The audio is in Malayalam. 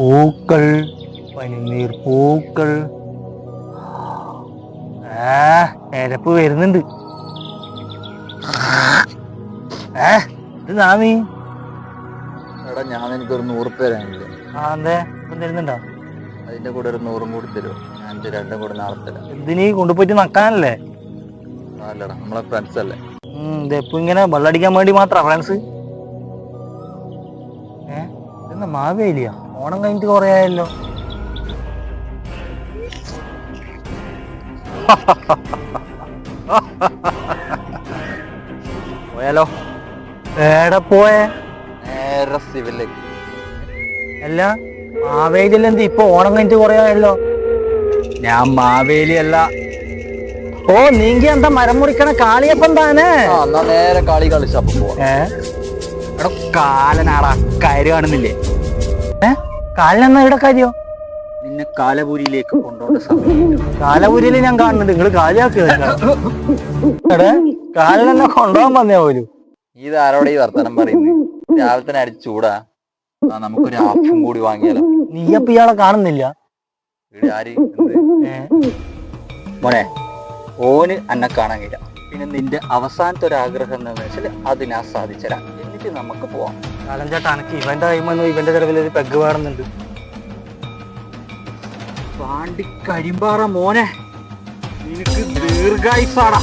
പൂക്കൾ പനിനീർ പൂക്കൾ. ആ എരപ്പ് വരുന്നുണ്ട്. ഏ ഇത് നാമി. എടാ ഞാൻ എനിക്കൊരു നൂറ് പേരാണില്ലേ ആ എന്തേ? ഇപ്പം തരുന്നുണ്ടോ? അതിന്റെ കൂടെ ഒരു നൂറും കൂടി തരുമോ ഞാൻ ഇത് രണ്ടും കൂടെ നാളെ തരാം. എന്തിനീ കൊണ്ടുപോയിട്ട് നക്കാനല്ലേ? അല്ലടാ നമ്മളെ ഫ്രണ്ട്സ് അല്ലേ? ഇതെപ്പോ ഇങ്ങനെ വെള്ളടിക്കാൻ വേണ്ടി മാത്രാ ഫ്രണ്ട്സ് ഏ? ഇതെന്താ മാവേലിയാ ഓണം കഴിഞ്ഞിട്ട് കുറേ ആയല്ലോ. പോയാലോ? ഏടെ പോയേ. നേരെ സിവിലേക്ക് അല്ല മാവേലിയല്ല എന്ത്? ഇപ്പൊ ഓണം കഴിഞ്ഞിട്ട് കുറേ ആയല്ലോ. ഞാൻ മാവേലി അല്ല ഓ നീങ്കി എന്താ മരം മുറിക്കണ കാളിയപ്പം താനേ? ആ എന്നാ നേരെ കളി കളിച്ചപ്പോ പോവാം. എടാ കാലനാടാ കയറ് കാണുന്നില്ലേ? കാലിനെന്നാ ഇവിടെ കാര്യോ? നിന്നെ കാലപുരിയിലേക്ക് കൊണ്ടുപോകേണ്ട സമയം കാലപുരിയിൽ ഞാൻ കാണുന്നുണ്ട്. നിങ്ങൾ കാലിയാക്കുക എടേ കാലിനെന്നെ കൊണ്ടുപോകാൻ വന്നേ പോലും. ഇത് ആരോടെ ഈ വർത്തമാനം പറയുന്നത് രാവിലെ തന്നെ അടിച്ച് ചൂടാ. നമുക്കൊരു ആപ്പും കൂടി വാങ്ങിയാലോ? നീ അപ്പൊ ഇയാളെ കാണുന്നില്ല. മോനെ ഓന് അന്നെ കാണാൻ കഴിയില്ല. പിന്നെ നിന്റെ അവസാനത്തെ ഒരു ആഗ്രഹം എന്താണെന്ന് വെച്ചാൽ അത് ഞാൻ എന്നിട്ട് നമുക്ക് പോവാം. കാലം ചേട്ടാ എനിക്ക് ഇവന്റെ കൈമന്ന് ഇവന്റെ ചെലവിൽ ഒരു പെഗ് വേണമെന്നുണ്ട്. പാണ്ടി കരിമ്പാറ മോനെ. നിനക്ക് ദീർഘായുസാടാ